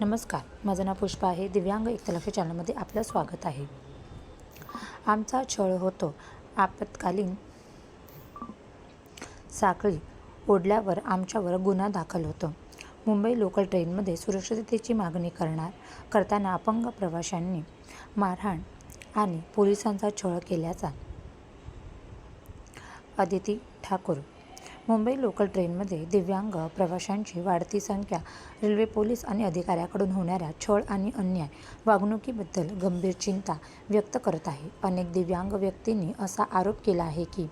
नमस्कार माझं नाव पुष्पा आहे. दिव्यांग एकतलाफी चॅनलमध्ये आपलं स्वागत आहे. आमचा छळ होतो आपत्कालीन साखळी ओढल्यावर आमच्यावर गुन्हा दाखल होतो. मुंबई लोकल ट्रेनमध्ये सुरक्षिततेची मागणी करणार करताना अपंग प्रवाशांनी मारहाण आणि पोलिसांचा छळ केल्याचा अदिती ठाकूर मुंबई लोकल ट्रेनमध्ये दिव्यांग प्रवाशांची वाढती संख्या रेल्वे पोलीस आणि अधिकाऱ्याकडून होणाऱ्या छळ आणि अन्याय वागणुकीबद्दल गंभीर चिंता व्यक्त करत आहे. अनेक दिव्यांग व्यक्तींनी असा आरोप केला आहे की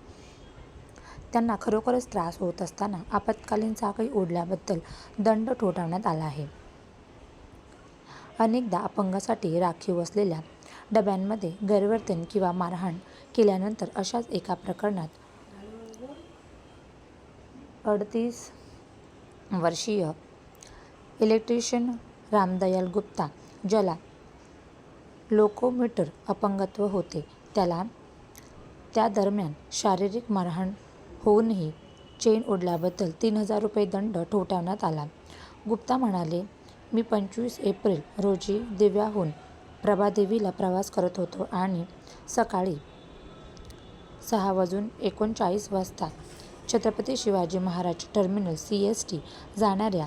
त्यांना खरोखरच त्रास होत असताना आपत्कालीन साखळी ओढल्याबद्दल दंड ठोठावण्यात आला आहे. अनेकदा अपंगासाठी राखीव असलेल्या डब्यांमध्ये गैरवर्तन किंवा मारहाण केल्यानंतर अशाच एका प्रकरणात अडतीस वर्षीय इलेक्ट्रिशियन रामदयाल गुप्ता ज्याला लोकोमीटर अपंगत्व होते त्याला त्या दरम्यान शारीरिक मारहाण होऊनही चेन ओढल्याबद्दल तीन हजार रुपये दंड ठोठावण्यात आला. गुप्ता म्हणाले मी पंचवीस एप्रिल रोजी दिव्याहून प्रभादेवीला प्रवास करत होतो आणि सकाळी सहा वाजून एकोणचाळीस वाजता Chhatrapati Shivaji Maharaj terminal C S T जाणाऱ्या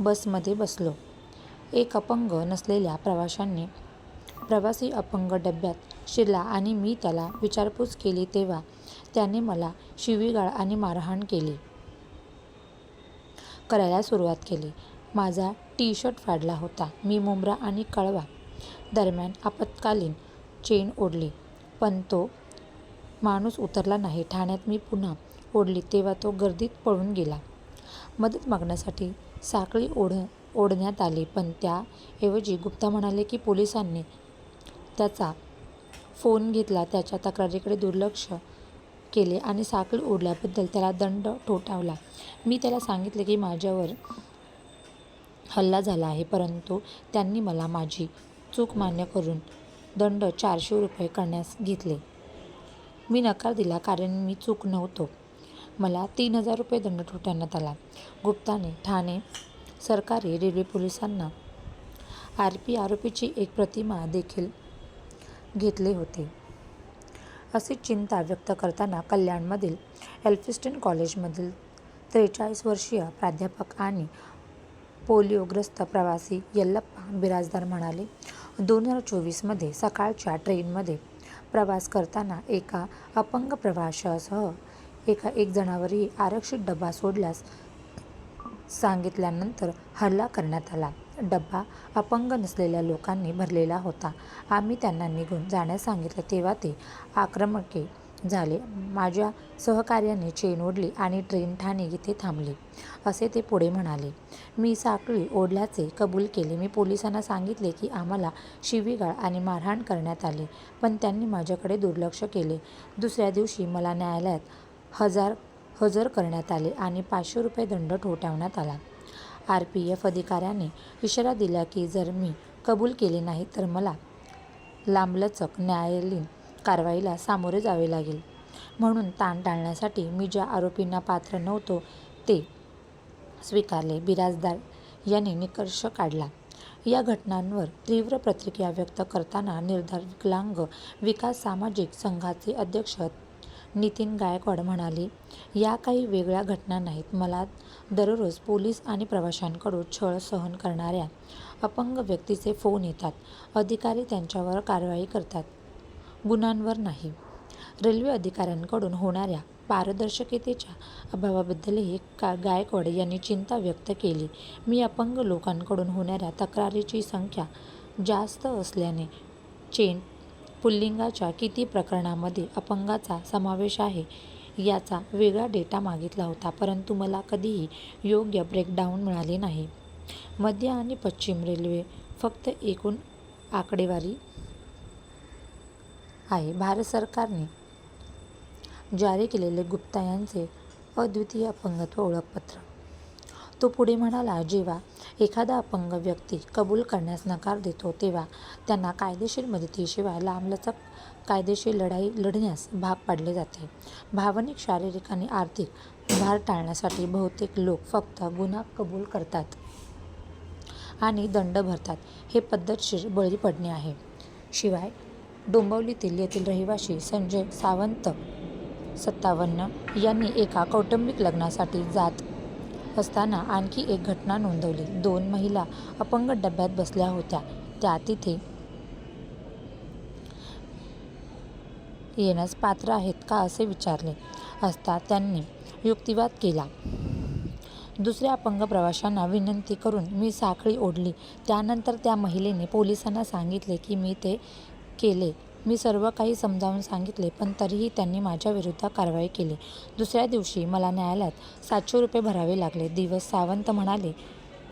बसमध्ये बसलो. एक अपंग नसलेल्या प्रवाशांनी प्रवासी अपंग डब्यात शिरला आणि मी त्याला विचारपूस केली तेव्हा त्याने मला शिवीगाळ आणि मारहाण केली. करायला सुरुवात केली. माझा टी शर्ट फाडला होता. मी मुंब्रा आणि कळवा दरम्यान आपत्कालीन चेन ओढली. पण तो माणूस उतरला नाही. ठाण्यात मी पुन्हा ओढली तेव्हा तो गर्दीत पळून गेला. मदत मागण्यासाठी साखळी ओढ ओढण्यात आली पण त्याऐवजी गुप्ता म्हणाले की पोलिसांनी त्याचा फोन घेतला त्याच्या तक्रारीकडे दुर्लक्ष केले आणि साखळी ओढल्याबद्दल त्याला दंड ठोठावला. मी त्याला सांगितले की माझ्यावर हल्ला झाला आहे परंतु त्यांनी मला माझी चूक मान्य करून दंड चारशे रुपये करण्यास घेतले. मी नकार दिला कारण मी चूक नव्हतो. मला तीन हजार रुपये दंड ठोठावण्यात आला. गुप्ताने ठाणे सरकारी रेल्वे पोलिसांना आर पी आरोपीची एक प्रतिमा देखील घेतले होते. अशी चिंता व्यक्त करताना कल्याणमधील एल्फिस्टन कॉलेजमधील त्रेचाळीस वर्षीय प्राध्यापक आणि पोलिओग्रस्त प्रवासी यल्लप्पा बिराजदार म्हणाले दोन हजार चोवीसमध्ये सकाळच्या ट्रेनमध्ये प्रवास करताना एका अपंग प्रवाशासह एका एक जणावरही आरक्षित डबा सोडल्यास सांगितल्यानंतर हल्ला करण्यात आला. डब्बा अपंग नसलेल्या लोकांनी भरलेला होता. आम्ही त्यांना निघून जाण्यास सांगितलं तेव्हा ते आक्रमके झाले. माझ्या सहकार्याने चेन ओढली आणि ट्रेन ठाणे येथे थांबली. असे ते पुढे म्हणाले. मी साखळी ओढल्याचे कबूल केले. मी पोलिसांना सांगितले की आम्हाला शिवीगाळ आणि मारहाण करण्यात आली पण त्यांनी माझ्याकडे दुर्लक्ष केले. दुसऱ्या दिवशी मला न्यायालयात हजार हजर करण्यात आले आणि पाचशे रुपये दंड ठोठावण्यात आला. आर पी एफ अधिकाऱ्याने इशारा दिला की जर मी कबूल केले नाही तर मला लांबलचक न्यायालयीन कारवाईला सामोरे जावे लागेल. म्हणून ताण टाळण्यासाठी मी ज्या आरोपींना पात्र नव्हतो ते स्वीकारले. बिराजदार यांनी निकर्ष काढला. या घटनांवर तीव्र प्रतिक्रिया व्यक्त करताना निर्धार विकलांग विकास सामाजिक संघाचे अध्यक्ष नितीन गायकवाड म्हणाले या काही वेगळ्या घटना नाहीत. मला दररोज पोलीस आणि प्रवाशांकडून छळ सहन करणाऱ्या अपंग व्यक्तीचे फोन येतात. अधिकारी त्यांच्यावर कारवाई करतात. गुन्ह्यांवर नाही. रेल्वे अधिकाऱ्यांकडून होणाऱ्या पारदर्शकतेच्या अभावाबद्दलही का गायकवाड यांनी चिंता व्यक्त केली. मी अपंग लोकांकडून होणाऱ्या तक्रारीची संख्या जास्त असल्याने चेन पुल्लिंगाच्या किती प्रकरणामध्ये अपंगाचा समावेश आहे याचा वेगळा डेटा मागितला होता परंतु मला कधीही योग्य ब्रेकडाऊन मिळाले नाही. मध्य आणि पश्चिम रेल्वे फक्त एकूण आकडेवारी आहे. भारत सरकारने जारी केलेले गुप्ता यांचे अद्वितीय अपंगत्व ओळखपत्र तो पुढे म्हणाला जेव्हा एखादा अपंग व्यक्ती कबूल करण्यास नकार देतो तेव्हा त्यांना कायदेशीर मदतीशिवाय लांबलचक कायदेशीर लढाई लढण्यास भाग पाडले जाते. भावनिक शारीरिक आणि आर्थिक भार टाळण्यासाठी बहुतेक लोक फक्त गुन्हा कबूल करतात आणि दंड भरतात. हे पद्धतशीर बळी पडणे आहे. शिवाय डोंबवलीतील येथील रहिवासी संजय सावंत सत्तावन्न यांनी एका कौटुंबिक लग्नासाठी जात असताना आणखी एक घटना नोंदवली. दोन महिला अपंग डब्यात बसल्या होत्या. त्या तिथे येण्यास पात्र आहेत का असे विचारले असता त्यांनी युक्तिवाद केला. दुसऱ्या अपंग प्रवाशांना विनंती करून मी साखळी ओढली. त्यानंतर त्या महिलेने पोलिसांना सांगितले की मी ते केले. मी सर्व काही समजावून सांगितले पण तरीही त्यांनी माझ्या विरुद्ध कारवाई केली. दुसऱ्या दिवशी मला न्यायालयात सातशे रुपये भरावे लागले. दिवस सावंत म्हणाले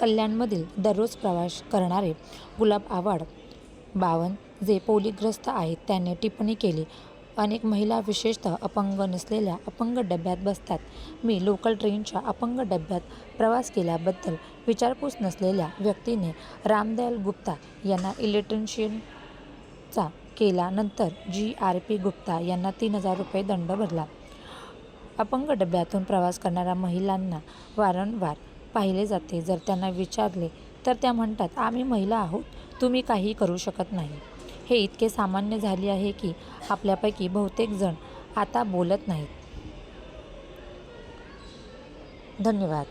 कल्याणमधील दररोज प्रवास करणारे गुलाब आवाड बावन जे पोलीग्रस्त आहेत त्यांनी टिप्पणी केली. अनेक महिला विशेषतः अपंग नसलेल्या अपंग डब्यात बसतात. मी लोकल ट्रेनच्या अपंग डब्यात प्रवास केल्याबद्दल विचारपूस नसलेल्या व्यक्तीने रामदयाल गुप्ता यांना इलेक्ट्रिशियनचा केला नंतर जी आर पी गुप्ता यांना तीन हजार रुपये दंड भरला. अपंग डब्यातून प्रवास करणाऱ्या महिलांना वारंवार पाहिले जाते. जर त्यांना विचारले तर त्या म्हणतात आम्ही महिला आहोत तुम्ही काही करू शकत नाही. हे इतके सामान्य झाले आहे की आपल्यापैकी बहुतेक जण आता बोलत नाहीत. धन्यवाद.